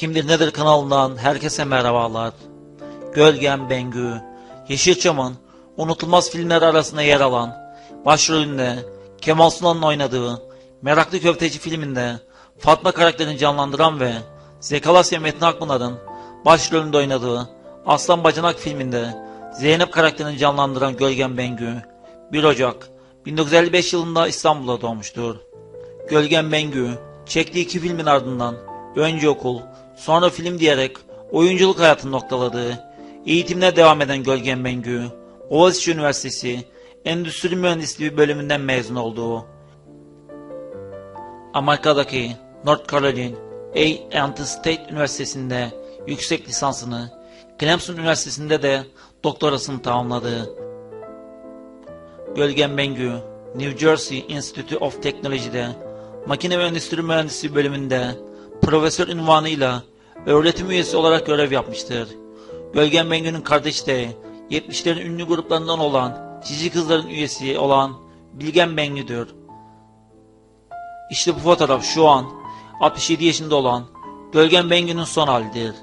Kimdir Nedir kanalından herkese merhabalar. Gölgem Bengü, Yeşilçam'ın unutulmaz filmler arasında yer alan, başrolünde Kemal Sunal'ın oynadığı Meraklı Köfteci filminde Fatma karakterini canlandıran ve Zekalasya Metin Akpınar'ın başrolünde oynadığı Aslan Bacanak filminde Zeynep karakterini canlandıran Gölgem Bengü, 1 Ocak 1955 yılında İstanbul'da doğmuştur. Gölgen Bengü, çektiği iki filmin ardından önce okul, sonra film diyerek oyunculuk hayatını noktaladığı, eğitimine devam eden Gölgen Bengü, Boğaziçi Üniversitesi Endüstri Mühendisliği bölümünden mezun oldu. Amerika'daki North Carolina A&T State Üniversitesi'nde yüksek lisansını, Clemson Üniversitesi'nde de doktorasını tamamladı. Gölgen Bengü, New Jersey Institute of Technology'de Makine ve Endüstri Mühendisliği bölümünde profesör unvanıyla öğretim üyesi olarak görev yapmıştır. Gölgen Bengü'nün kardeşi de 70'lerin ünlü gruplarından olan Cici Kızların üyesi olan Bilgen Bengü'dür. İşte bu fotoğraf şu an 67 yaşında olan Gölgen Bengü'nün son halidir.